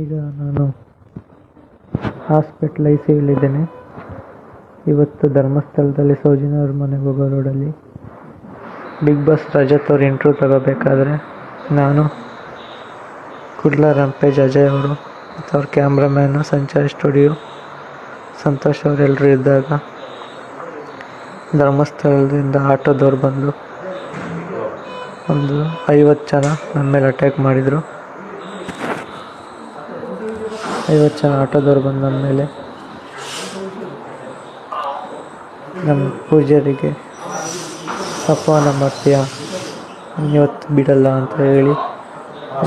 ಈಗ ನಾನು hospital I C ಯುಲಿದ್ದೇನೆ ಇವತ್ತು ಧರ್ಮಸ್ಥಳದಲ್ಲಿ ಸೌಜಿನವ್ರ ಮನೆಗೆ ಹೋಗೋ ರೋಡಲ್ಲಿ ಬಿಗ್ ಬಾಸ್ ರಜತ್ ಅವ್ರ ಇಂಟ್ರ್ಯೂ ತಗೋಬೇಕಾದ್ರೆ ನಾನು ಕುಡ್ಲ ರಂಪೇಜ್ ಅಜಯ್ ಅವರು ಮತ್ತು ಅವ್ರ ಕ್ಯಾಮ್ರಾಮ್ಯಾನು ಸಂಚಾರಿ ಸ್ಟುಡಿಯೋ ಸಂತೋಷ್ ಅವರೆಲ್ಲರೂ ಇದ್ದಾಗ ಧರ್ಮಸ್ಥಳದಿಂದ ಆಟೋದವ್ರು ಬಂದು ಒಂದು ಐವತ್ತು ಜನ ನಮ್ಮ ಮೇಲೆ ಅಟ್ಯಾಕ್ ಮಾಡಿದರು. ಐವತ್ತು ಜನ ಆಟೋದವ್ರು ಬಂದ ಮೇಲೆ. ನಮ್ಮ ಪೂಜಾರಿಗೆ ಅಪಮಾನ ಮಾಡ್ತೀಯಾ ಇವತ್ತು ಬಿಡಲ್ಲ ಅಂತ ಹೇಳಿ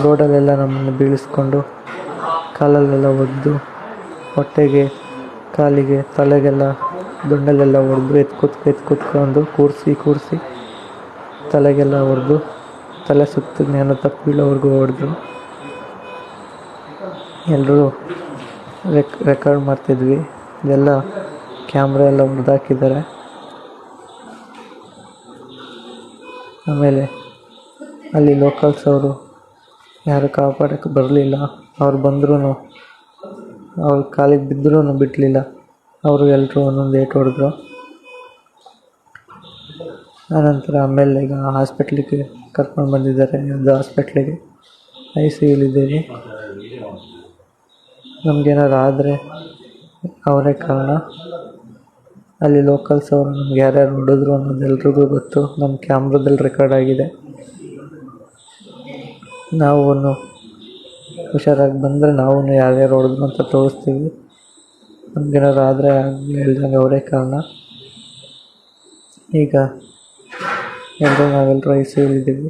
ರೋಡಲ್ಲೆಲ್ಲ ನಮ್ಮನ್ನು ಬೀಳಿಸ್ಕೊಂಡು ಕಾಲಲ್ಲೆಲ್ಲ ಒದ್ದು ಹೊಟ್ಟೆಗೆ, ಕಾಲಿಗೆ, ತಲೆಗೆಲ್ಲ ದುಂಡಲ್ಲೆಲ್ಲ ಹೊಡೆದು ಎತ್ತು ಕೂತ್ಕೊ ಎತ್ತು ಕೂತ್ಕೊಂಡು ಕೂರಿಸಿ ಕೂರಿಸಿ ತಲೆಗೆಲ್ಲ ಹೊಡೆದು ತಲೆ ಸುತ್ತ ಜ್ಞಾನ ತಪ್ಪಿಳೋವರೆಗೂ ಹೊಡೆದು ಎಲ್ಲರೂ ರೆಕ್ ರೆಕಾರ್ಡ್ ಮಾಡ್ತಿದ್ವಿ. ಇದೆಲ್ಲ ಕ್ಯಾಮ್ರಾ ಎಲ್ಲ ಮುರಿದಾಕಿದ್ದಾರೆ ಆಮೇಲೆ ಅಲ್ಲಿ ಲೋಕಲ್ಸ್ ಅವರು ಯಾರು ಕಾಪಾಡೋಕ್ಕೆ ಬರಲಿಲ್ಲ. ಅವ್ರು ಬಂದ್ರೂ ಅವ್ರ ಕಾಲಿಗೆ ಬಿದ್ದರೂ ಬಿಡಲಿಲ್ಲ ಅವರು ಎಲ್ಲರೂ ಒಂದೊಂದು ಏಟು ಹೊಡೆದ್ರು. ಆನಂತರ ಆಮೇಲೆ ಈಗ ಹಾಸ್ಪಿಟ್ಲಿಗೆ ಕರ್ಕೊಂಡು ಬಂದಿದ್ದಾರೆ. ಒಂದು ಹಾಸ್ಪಿಟ್ಲಿಗೆ ಐ ಸಿ ಯುಲಿದ್ದೀವಿ ನಮಗೇನಾದ್ರು ಆದರೆ ಅವರೇ ಕಾರಣ. ಅಲ್ಲಿ ಲೋಕಲ್ಸ್ ಅವರು ನಮ್ಗೆ ಯಾರ್ಯಾರು ನೋಡಿದ್ರು ಅನ್ನೋದು ಎಲ್ರಿಗೂ ಗೊತ್ತು. ನಮ್ಮ ಕ್ಯಾಮ್ರಾದಲ್ಲಿ ರೆಕಾರ್ಡ್ ಆಗಿದೆ. ನಾವು ಹುಷಾರಾಗಿ ಬಂದರೆ ನಾವು ಯಾರ್ಯಾರು ಹೊಡೆದ್ರು ಅಂತ ತೋರಿಸ್ತೀವಿ. ನಮ್ಗೇನಾದ್ರು ಆದರೆ ಹೇಳ್ದಂಗೆ ಅವರೇ ಕಾರಣ. ಈಗ ಎಲ್ಲರೂ ನಾವೆಲ್ಲರೂ ಐ ಸಿ ಯುಲಿದ್ದೀವಿ